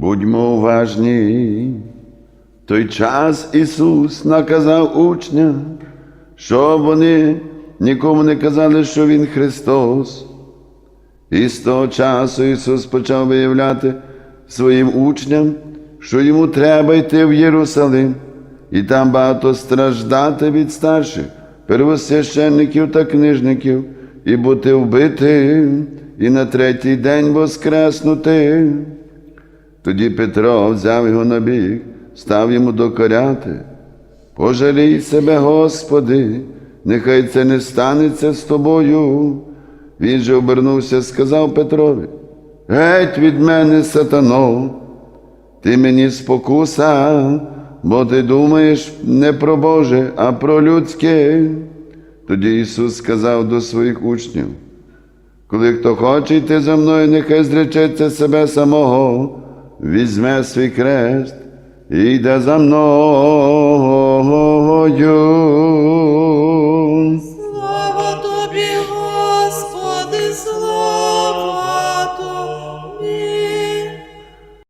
Будьмо уважні. Той час Ісус наказав учням, щоб вони нікому не казали, що Він Христос. І з того часу Ісус почав виявляти своїм учням, що йому треба йти в Єрусалим, і там багато страждати від старших, первосвященників та книжників, і бути вбитим, і на третій день воскреснути. Тоді Петро взяв його на бік, став йому докоряти. Пожалій себе, Господи, нехай це не станеться з тобою. Він же обернувся, сказав Петрові, геть від мене, сатано, ти мені спокуса, бо ти думаєш не про Боже, а про людське. Тоді Ісус сказав до своїх учнів, коли хто хоче йти за мною, нехай зречеться себе самого, візьме свій крест і йде за мною.